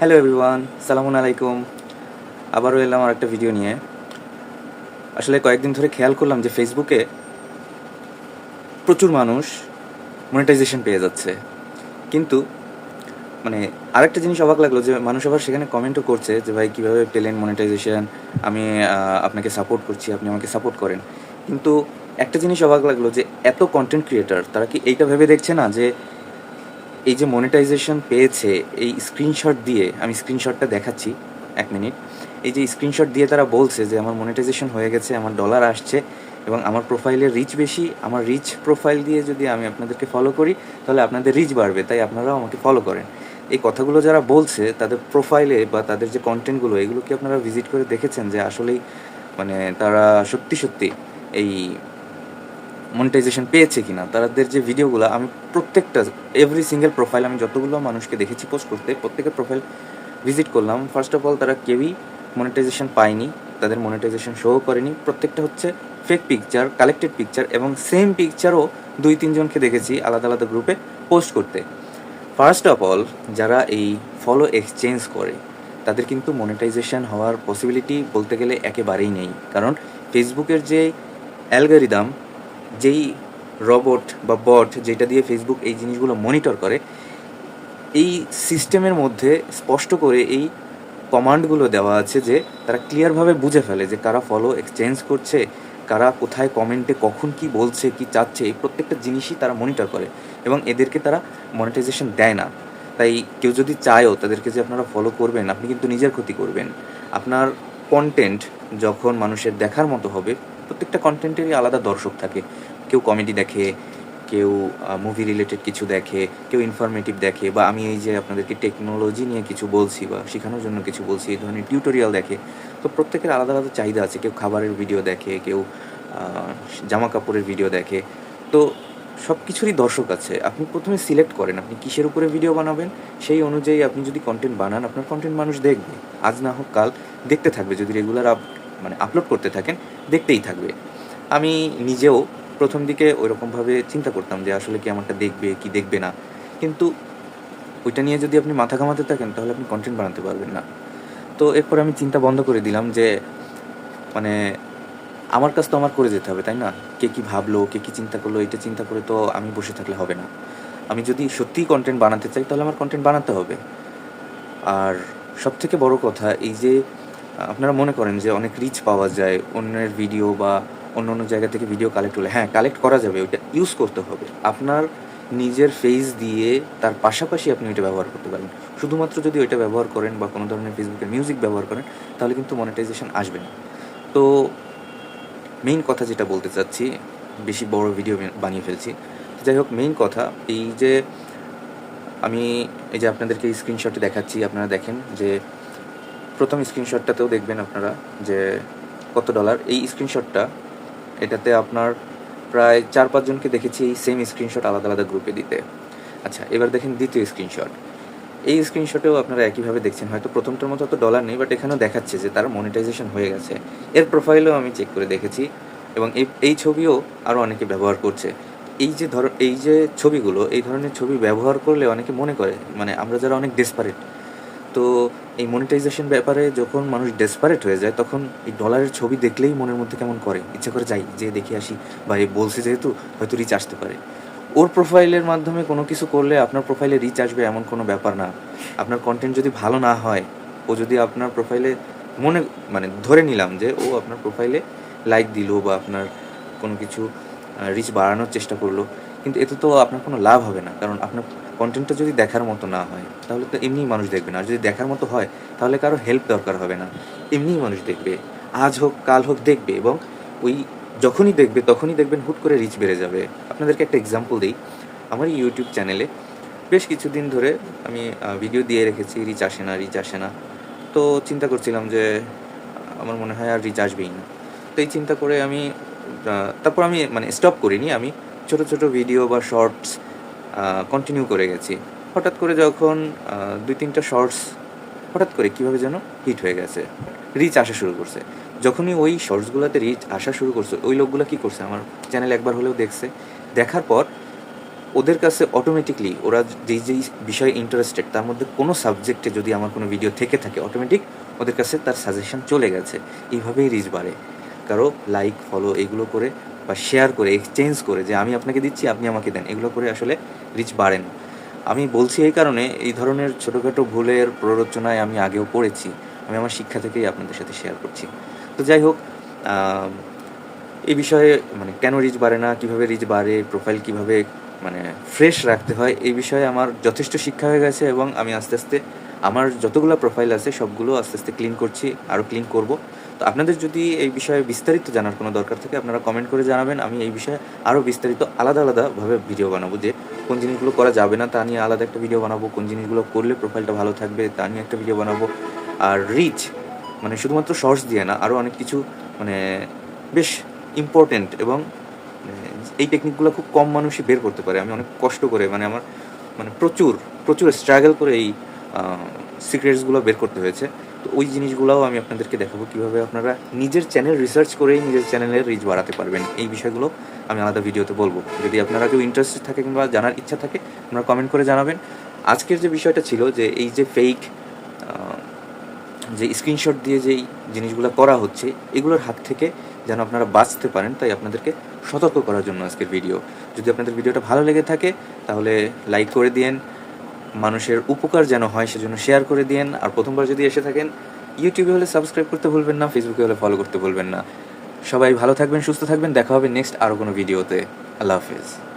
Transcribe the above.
Hello everyone সালামুন আলাইকুম। আবারও এলাম আর একটা ভিডিও নিয়ে। আসলে কয়েকদিন ধরে খেয়াল করলাম যে ফেসবুকে প্রচুর মানুষ মনিটাইজেশন পেয়ে যাচ্ছে। কিন্তু মানে আরেকটা জিনিস অবাক লাগল যে মানুষ আবার সেখানে কমেন্টও করছে যে, ভাই, কীভাবে পেলেন মনিটাইজেশন আমি আপনাকে সাপোর্ট করছি, আপনি আমাকে সাপোর্ট করেন। কিন্তু একটা জিনিস অবাক লাগল যে এত কন্টেন্ট ক্রিয়েটার তারা কি এইটা ভেবে দেখছে না যে এই যে মনিটাইজেশন পেয়েছে, এই স্ক্রিনশট দিয়ে, আমি স্ক্রিনশটটা দেখাচ্ছি, এক মিনিট এই যে স্ক্রিনশট দিয়ে তারা বলছে যে, আমার মনিটাইজেশন হয়ে গেছে, আমার ডলার আসছে এবং আমার প্রোফাইলের রিচ বেশি, আমার রিচ প্রোফাইল দিয়ে যদি আমি আপনাদেরকে ফলো করি, তাহলে আপনাদের রিচ বাড়বে, তাই আপনারাও আমাকে ফলো করেন। এই কথাগুলো যারা বলছে, তাদের প্রোফাইলে বা তাদের যে কন্টেন্টগুলো এগুলো কি আপনারা ভিজিট করে দেখেছেন যে আসলেই মানে তারা সত্যি সত্যি এই মনিটাইজেশন পেয়েছে কিনা তাদের যে ভিডিওগুলো, আমি প্রত্যেকটা এভরি সিঙ্গেল প্রোফাইল আমি যতগুলো মানুষকে দেখেছি পোস্ট করতে, প্রত্যেকের প্রোফাইল ভিজিট করলাম। ফার্স্ট অফ অল তারা কেউই মনিটাইজেশন পায়নি, তাদের মনিটাইজেশন শো করেনি। প্রত্যেকটা হচ্ছে ফেক পিকচার কালেক্টেড পিকচার এবং সেম পিকচারও দুই তিনজনকে দেখেছি আলাদা আলাদা গ্রুপে পোস্ট করতে। ফার্স্ট অফ অল যারা এই ফলো এক্সচেঞ্জ করে, তাদের কিন্তু মনিটাইজেশন হওয়ার পসিবিলিটি বলতে গেলে একেবারেই নেই। কারণ ফেসবুকের যে অ্যালগারিদাম যেই রবট বা বট যেটা দিয়ে ফেসবুক এই জিনিসগুলো মনিটর করে, এই সিস্টেমের মধ্যে স্পষ্ট করে এই কমান্ডগুলো দেওয়া আছে যে তারা ক্লিয়ারভাবে বুঝে ফেলে যে কারা ফলো এক্সচেঞ্জ করছে, কারা কোথায় কমেন্টে কখন কি বলছে, কি চাচ্ছে, এই প্রত্যেকটা জিনিসই তারা মনিটর করে এবং এদেরকে তারা মনিটাইজেশন দেয় না। তাই কেউ যদি চায়ও তাদেরকে যে আপনারা ফলো করবেন, আপনি কিন্তু নিজের ক্ষতি করবেন। আপনার কন্টেন্ট যখন মানুষের দেখার মতো হবে প্রত্যেকটা কন্টেন্টেরই আলাদা দর্শক থাকে। কেউ কমেডি দেখে, কেউ মুভি রিলেটেড কিছু দেখে, কেউ ইনফরমেটিভ দেখে, বা আমি এই যে আপনাদেরকে টেকনোলজি নিয়ে কিছু বলছি বা শেখানোর জন্য কিছু বলছি, এই ধরনের টিউটোরিয়াল দেখে, তো প্রত্যেকের আলাদা আলাদা চাহিদা আছে। কেউ খাবারের ভিডিও দেখে, কেউ জামা কাপড়ের ভিডিও দেখে। তো সব কিছুরই দর্শক আছে। আপনি প্রথমে সিলেক্ট করেন, আপনি কিসের উপরে ভিডিও বানাবেন? সেই অনুযায়ী আপনি যদি কন্টেন্ট বানান, আপনার কন্টেন্ট মানুষ দেখবে। আজ না হোক কাল দেখতে থাকবে, যদি রেগুলার আপ মানে আপলোড করতে থাকেন, দেখতেই থাকবে। আমি নিজেও প্রথম দিকে ওইরকমভাবে চিন্তা করতাম যে আসলে কি আমারটা দেখবে, কি দেখবে না। কিন্তু ওইটা নিয়ে যদি আপনি মাথা ঘামাতে থাকেন, তাহলে আপনি কন্টেন্ট বানাতে পারবেন না। তো এরপর আমি চিন্তা বন্ধ করে দিলাম যে মানে আমার কাজ তো আমার করে যেতে হবে, তাই না? কে কি ভাবলো, কে কি চিন্তা করল, এটা চিন্তা করে তো আমি বসে থাকলে হবে না। আমি যদি সত্যিই কন্টেন্ট বানাতে চাই, তাহলে আমার কন্টেন্ট বানাতে হবে। আর সব থেকে বড় কথা, এই যে আপনারা মনে করেন যে অনেক রিচ পাওয়া যায়, অন্যের ভিডিও বা অন্য অন্য জায়গা থেকে ভিডিও কালেক্ট হলে। হ্যাঁ কালেক্ট করা যাবে, ওইটা ইউজ করতে হবে। আপনার নিজের ফেস দিয়ে তার পাশাপাশি আপনি ওইটা ব্যবহার করতে পারেন। শুধুমাত্র যদি ওইটা ব্যবহার করেন বা কোনো ধরনের ফেসবুকের মিউজিক ব্যবহার করেন, তাহলে কিন্তু মনিটাইজেশন আসবে না। তো মেইন কথা যেটা বলতে চাচ্ছি, বেশি বড় ভিডিও বানিয়ে ফেলছি। যাই হোক মেইন কথা এই যে আমি এই যে আপনাদেরকে স্ক্রিনশটে দেখাচ্ছি, আপনারা দেখেন যে প্রথম স্ক্রিনশটটাতেও দেখবেন আপনারা যে কত ডলার এই স্ক্রিনশটটা এটাতে আপনার প্রায় চার পাঁচজনকে দেখেছি এই সেম স্ক্রিনশট আলাদা আলাদা গ্রুপে দিতে। আচ্ছা এবার দেখেন দ্বিতীয় স্ক্রিনশট এই স্ক্রিনশটেও আপনারা একইভাবে দেখছেন। হয়তো প্রথমটার মতো অত ডলার নেই বাট এখানেও দেখাচ্ছে যে তার মনিটাইজেশন হয়ে গেছে। এর প্রোফাইলও আমি চেক করে দেখেছি এবং এই এই ছবিও আরও অনেকে ব্যবহার করছে। এই যে ধর, এই যে ছবিগুলো, এই ধরনের ছবি ব্যবহার করলে অনেকে মনে করে মানে আমরা যারা অনেক ডেসপারেট তো এই মনিটাইজেশন ব্যাপারে যখন মানুষ ডেসপারেট হয়ে যায়, তখন এই ডলারের ছবি দেখলেই মনের মধ্যে কেমন করে? ইচ্ছা করে যাই যে দেখে আসি। বা এই বলছে যেহেতু, হয়তো রিচ আসতে পারে। ওর প্রোফাইলের মাধ্যমে কোনো কিছু করলে আপনার প্রোফাইলে রিচ আসবে এমন কোনো ব্যাপার না। আপনার কন্টেন্ট যদি ভালো না হয়, ও যদি আপনার প্রোফাইলে মনে মানে ধরে নিলাম যে ও আপনার প্রোফাইলে লাইক দিল বা আপনার কোনো কিছু রিচ বাড়ানোর চেষ্টা করল কিন্তু এতে তো আপনার কোনো লাভ হবে না, কারণ আপনার কন্টেন্টটা যদি দেখার মতো না হয়, তাহলে তো এমনিই মানুষ দেখবে না। আর যদি দেখার মতো হয়, তাহলে কারও হেল্প দরকার হবে না। এমনিই মানুষ দেখবে। আজ হোক, কাল হোক দেখবে এবং ওই যখনই দেখবে, তখনই দেখবেন হুট করে রিচ বেড়ে যাবে। আপনাদেরকে একটা এক্সাম্পল দিই। আমার ইউটিউব চ্যানেলে বেশ কিছুদিন ধরে আমি ভিডিও দিয়ে রেখেছি রিচ আসে না রিচ আসে না। তো চিন্তা করছিলাম যে, আমার মনে হয় আর রিচ আসবেই না। তো এই চিন্তা করে আমি তারপর আমি মানে স্টপ করিনি। আমি ছোট ছোট ভিডিও বা শর্টস কন্টিনিউ করে গেছি। হঠাৎ করে যখন দুই তিনটা শর্টস হঠাৎ করে কীভাবে যেন হিট হয়ে গেছে। রিচ আসা শুরু করছে। যখনই ওই শর্টসগুলোতে রিচ আসা শুরু করছে, ওই লোকগুলো কী করছে? আমার চ্যানেল একবার হলেও দেখছে। দেখার পর ওদের কাছে অটোমেটিকলি ওরা যেই যেই বিষয়ে ইন্টারেস্টেড তার মধ্যে কোনো সাবজেক্টে যদি আমার কোনো ভিডিও থেকে থাকে অটোমেটিক ওদের কাছে তার সাজেশন চলে গেছে। এইভাবেই রিচ বাড়ে। কারও লাইক ফলো এগুলো করে বা শেয়ার করে এক্সচেঞ্জ করে যে আমি আপনাকে দিচ্ছি, আপনি আমাকে দেন। এগুলো করে আসলে রিচ বাড়েন। আমি বলছি এই কারণে, এই ধরনের ছোটোখাটো ভুলের প্ররোচনায় আমি আগেও পড়েছি। আমি আমার শিক্ষা থেকেই আপনাদের সাথে শেয়ার করছি। তো যাই হোক এই বিষয়ে মানে কেন রিচ বাড়ে না, কীভাবে রিচ বাড়ে প্রোফাইল কীভাবে মানে ফ্রেশ রাখতে হয়, এই বিষয়ে আমার যথেষ্ট শিক্ষা হয়ে গেছে এবং আমি আস্তে আস্তে আমার যতগুলো প্রোফাইল আছে, সবগুলো আস্তে আস্তে ক্লিন করছি আরও ক্লিন করব। তো আপনাদের যদি এই বিষয়ে বিস্তারিত জানার কোনো দরকার থাকে, আপনারা কমেন্ট করে জানাবেন। আমি এই বিষয়ে আরও বিস্তারিত আলাদা আলাদাভাবে ভিডিও বানাবো যে কোন জিনিসগুলো করা যাবে না, তা নিয়ে আলাদা একটা ভিডিও বানাবো, কোন জিনিসগুলো করলে প্রোফাইলটা ভালো থাকবে, তা নিয়ে একটা ভিডিও বানাবো। আর রিচ মানে শুধুমাত্র শর্টস দিয়ে না আরও অনেক কিছু মানে বেশ ইম্পর্টেন্ট এবং মানে এই টেকনিকগুলো খুব কম মানুষই বের করতে পারে। আমি অনেক কষ্ট করে মানে আমার মানে প্রচুর প্রচুর স্ট্রাগল করে এই সিক্রেটসগুলো বের করতে হয়েছে। তো ওই জিনিসগুলোও আমি আপনাদেরকে দেখাবো কীভাবে আপনারা নিজের চ্যানেল রিসার্চ করেই নিজের চ্যানেলের রিচ বাড়াতে পারবেন। এই বিষয়গুলো আমি আলাদা ভিডিওতে বলব। যদি আপনারা কেউ ইন্টারেস্টেড থাকে কিংবা জানার ইচ্ছা থাকে, আপনারা কমেন্ট করে জানাবেন। আজকের যে বিষয়টা ছিল যে এই যে ফেক যে স্ক্রিনশট দিয়ে যেই জিনিসগুলো করা হচ্ছে, এগুলোর হাত থেকে যেন আপনারা বাঁচতে পারেন, তাই আপনাদেরকে সতর্ক করার জন্য আজকের ভিডিও যদি আপনাদের ভিডিওটা ভালো লেগে থাকে, তাহলে লাইক করে দিন মানুষের উপকার যেন হয় সেজন্য শেয়ার করে দিন আর প্রথমবার যদি এসে থাকেন ইউটিউবে হলে সাবস্ক্রাইব করতে ভুলবেন না ফেসবুকে হলে ফলো করতে ভুলবেন না। সবাই ভালো থাকবেন, সুস্থ থাকবেন। দেখা হবে নেক্সট আরও কোনো ভিডিওতে আল্লাহ হাফিজ।